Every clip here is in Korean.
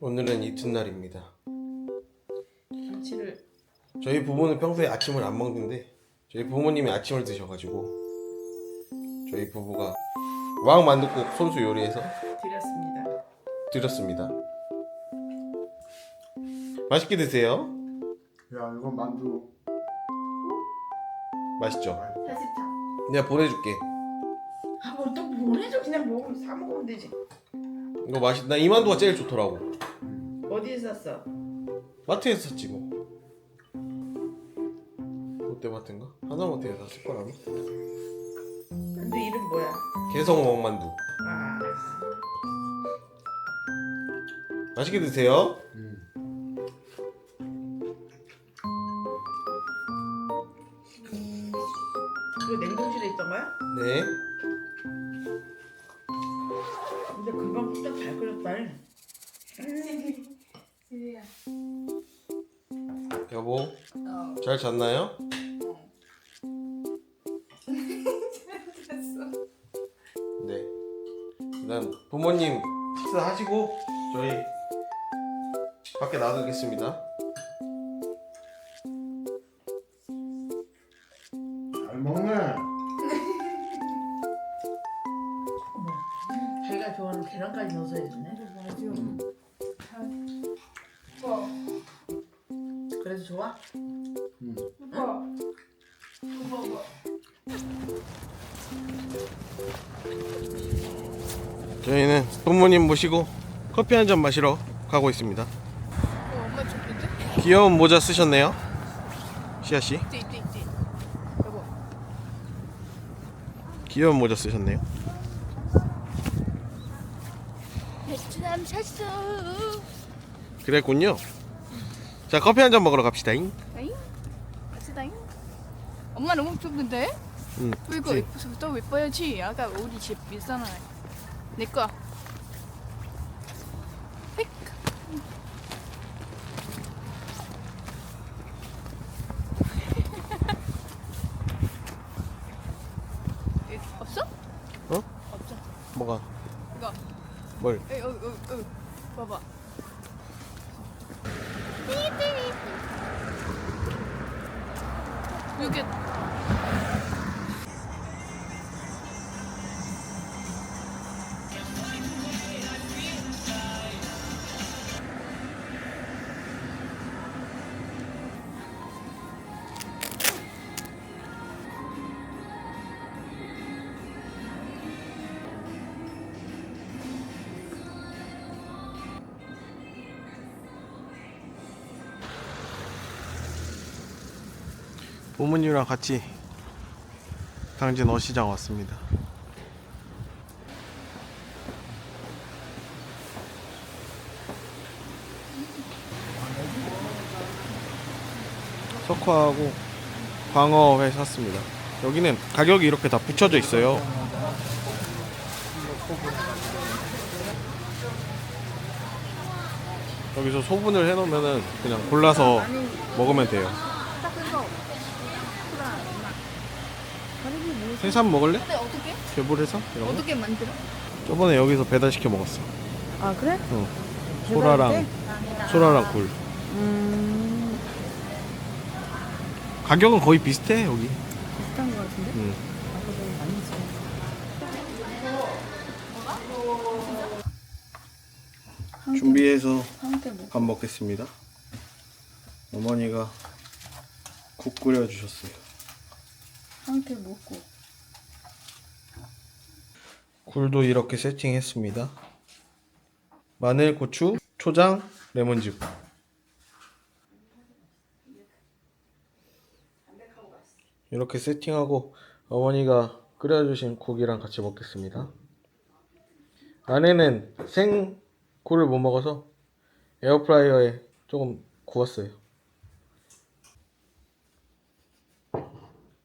오늘은 이튿날입니다. 김치를 저희 부부는 평소에 아침을 안 먹는데 저희 부모님이 아침을 드셔가지고 저희 부부가 왕 만둣국 손수 요리해서 드렸습니다. 드렸습니다. 맛있게 드세요. 야 이거 만두 맛있죠? 편집장. 내가 보내줄게. 아뭐또 보내줘 그냥 먹으면 사 먹으면 되지. 이거 맛있. 나 이만두가 제일 좋더라고. 어디에 샀어? 마트에서 샀지 뭐. 롯데마트인가? 하나마트에서 샀을 거라면 만두 이름 뭐야? 개성 왕만두. 아 맛있게 드세요. 그거 냉동실에 있던 거야? 네. 근데 금방 후딱 잘 끓였다. 여보, 잘 잤나요? 네. 일단 부모님 식사하시고 저희 밖에 나가겠습니다. 그래서 좋아? 저희는 부모님 모시고 커피 한 잔 마시러 가고 있습니다. 엄마 좋겠지? 귀여운 모자 쓰셨네요. 시아 씨. 있지 있지 있지 여보 귀여운 모자 쓰셨네요. 베트남 샀어 그랬군요. 자, 커피 한 잔 먹으러 갑시다잉. 다잉 갑시다잉 엄마 너무 좋은데? 응. 왜 이거 예뻐서 또 예뻐야지 아까 우리 집 비싸나 휙 에, 없어? 어? 뭐가? 이거 뭘? 에이, 어, 어, 어. 봐봐. 부모님이랑 같이 당진 어시장 왔습니다. 석화하고 광어회 샀습니다. 여기는 가격이 이렇게 다 붙여져 있어요. 여기서 소분을 해놓으면은 그냥 골라서 먹으면 돼요. 해삼 먹을래? 근데 어떻게? 개불 해삼? 이런 거? 어떻게 만들어? 저번에 여기서 배달시켜 먹었어. 아 그래? 어. 소라랑 소라랑 굴. 음 가격은 거의 비슷해 여기. 비슷한 거 같은데? 응. 아까도 많이 있어. 준비해서 뭐밥 먹겠습니다. 어머니가 국 끓여 주셨어요. 한테 먹고 굴도 이렇게 세팅했습니다. 마늘, 고추, 초장, 레몬즙. 이렇게 세팅하고 어머니가 끓여주신 국이랑 같이 먹겠습니다. 안에는 생 굴을 못 먹어서 에어프라이어에 조금 구웠어요.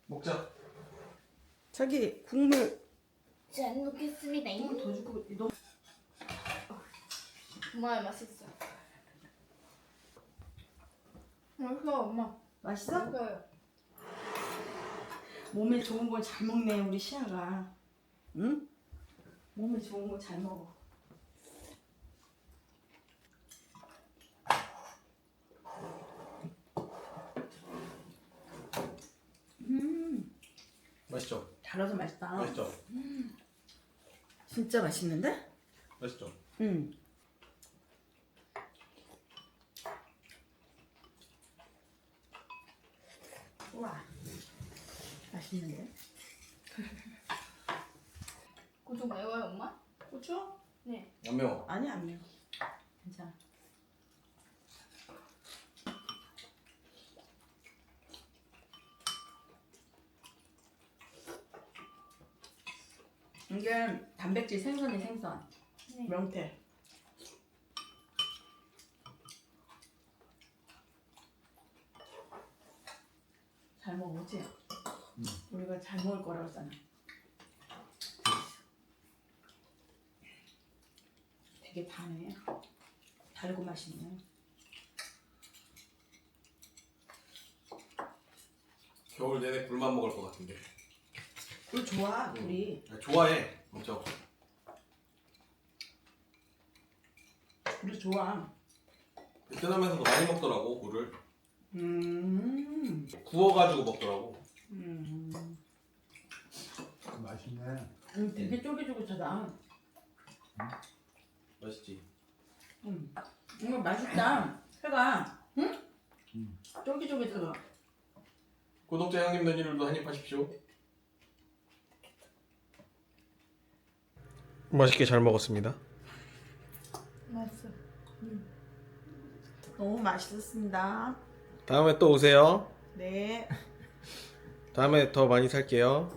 먹자. 자기 국물 잘 먹겠습니다. 더 주고 너무 정말 맛있어. 맛있어 엄마. 맛있어? 맛있어요. 몸에 좋은 걸잘 먹네 우리 시아가. 응? 몸에 좋은 거 잘 먹어. 음, 맛있죠? 달라서 맛있다. 맛있죠? 음. 진짜 맛있는데? 맛있죠? 응. 우와. 맛있는데? 고추 매워요 엄마? 고추? 네. 안 매워. 아니 안 매워. 이게 단백질 생선이 생선. 네. 명태. 잘 먹었지? 우리가 잘 먹을 거라고 했잖아. 되게 다네. 달고 맛있네. 겨울 내내 굴만 먹을 것 같은데. 꿀 좋아, 우리. 좋아해. 엄청. 우리 좋아. 베트남에서도 많이 먹더라고 굴을. 음. 구워가지고 먹더라고. 음. 맛있네. 음, 되게 쫄깃쫄깃하다. 맛있지. 음. 이거 맛있다. 회가. 응? 음. 쫄깃쫄깃하다. 구독자 형님 누님들도 한입 하십시오. 맛있게 잘 먹었습니다. 맛있어. 너무 맛있었습니다. 다음에 또 오세요. 네. 다음에 더 많이 살게요.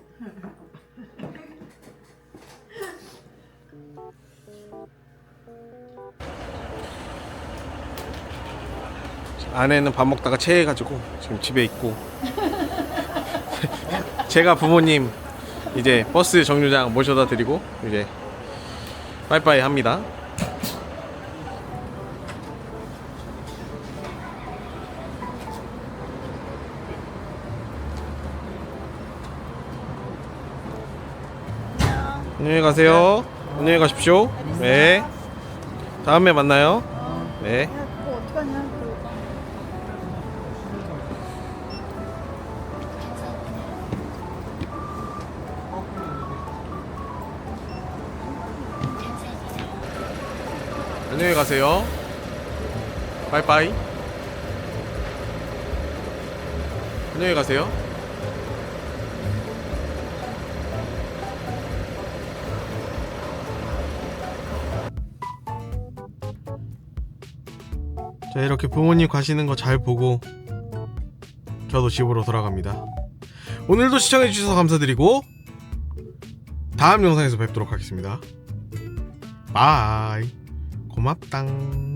아내는 밥 먹다가 체해가지고 지금 집에 있고 제가 부모님 이제 버스 정류장 모셔다 드리고 이제 빠이빠이 합니다. 안녕히 가세요. 안녕히 가십시오. 네. 다음에 만나요. 네. 안녕히 가세요. 빠이빠이. 안녕히 가세요. 자, 이렇게 부모님 가시는 거 잘 보고 저도 집으로 돌아갑니다. 오늘도 시청해 주셔서 감사드리고 다음 영상에서 뵙도록 하겠습니다. 바이. 고맙당.